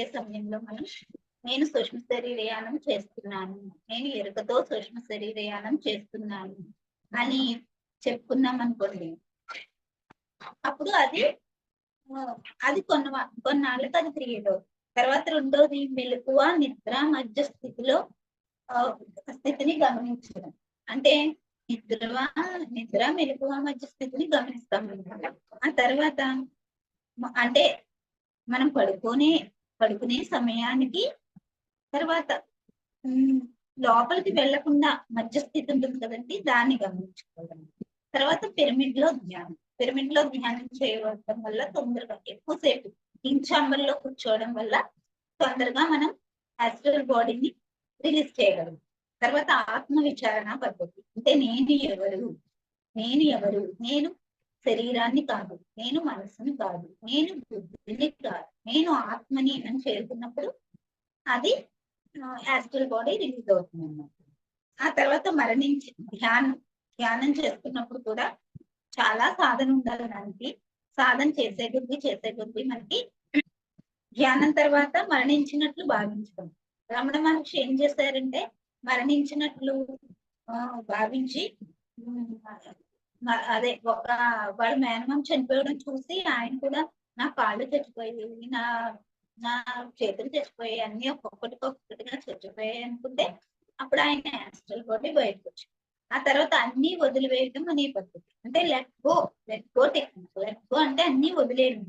అదే సమయంలో మనం నేను సూక్ష్మ శరీరయానం చేస్తున్నాను. నేను ఎరుకతో సూక్ష్మ శరీరయానం చేస్తున్నాను అని చెప్పుకున్నాం అనుకోండి అప్పుడు అది అది కొన్న కొన్నాళ్ళకి అది క్రియేట్ తర్వాత రెండోది మెలకువ నిద్ర మధ్య స్థితిలో స్థితిని గమనించడం. అంటే నిద్ర నిద్ర మెలకువ మధ్య స్థితిని గమనిస్తాం ఆ తర్వాత అంటే మనం పడుకునే పడుకునే సమయానికి తర్వాత లోపలికి వెళ్ళకుండా మధ్యస్థితి ఉంటుంది కదండి దాన్ని గమనించుకోవాలి తర్వాత పిరమిడ్లో ధ్యానం. పిరమిడ్లో ధ్యానం చేయడం వల్ల తొందరగా ఎక్కువసేపు ఇంచాంబర్లో కూర్చోవడం వల్ల తొందరగా మనం యాస్ట్రల్ బాడీని రిలీజ్ చేయగలం. తర్వాత ఆత్మ విచారణ పద్ధతి. అంటే నేను ఎవరు? నేను ఎవరు? నేను శరీరాన్ని కాదు. నేను మనసుని కాదు. నేను బుద్ధిని కాదు. నేను ఆత్మని అని చేరుకున్నప్పుడు అది యాస్ట్రల్ బాడీ రిలీజ్ అవుతుంది అన్నమాట. ఆ తర్వాత మరణించి ధ్యానం ధ్యానం చేస్తున్నప్పుడు కూడా చాలా సాధన ఉండాలి దానికి సాధన చేసే కొద్ది చేసే కొద్ది మనకి ధ్యానం తర్వాత మరణించినట్లు భావించడం. రమణ మహర్షి ఏం చేశారంటే మరణించినట్లు భావించి అదే ఒక వాళ్ళ మేనమం చనిపోవడం చూసి ఆయన కూడా నా కాళ్ళు చచ్చిపోయాయి నా నా చేతులు చచ్చిపోయాయి అన్ని ఒక్కొక్కటి ఒక్కొక్కటిగా చచ్చిపోయాయి అనుకుంటే అప్పుడు ఆయన యాస్ట్రల్ బాడీ బయటకు వచ్చింది ఆ తర్వాత అన్ని వదిలివేయడం అనే పద్ధతి. అంటే let go let go technique let go అంటే అన్ని వదిలేయడం.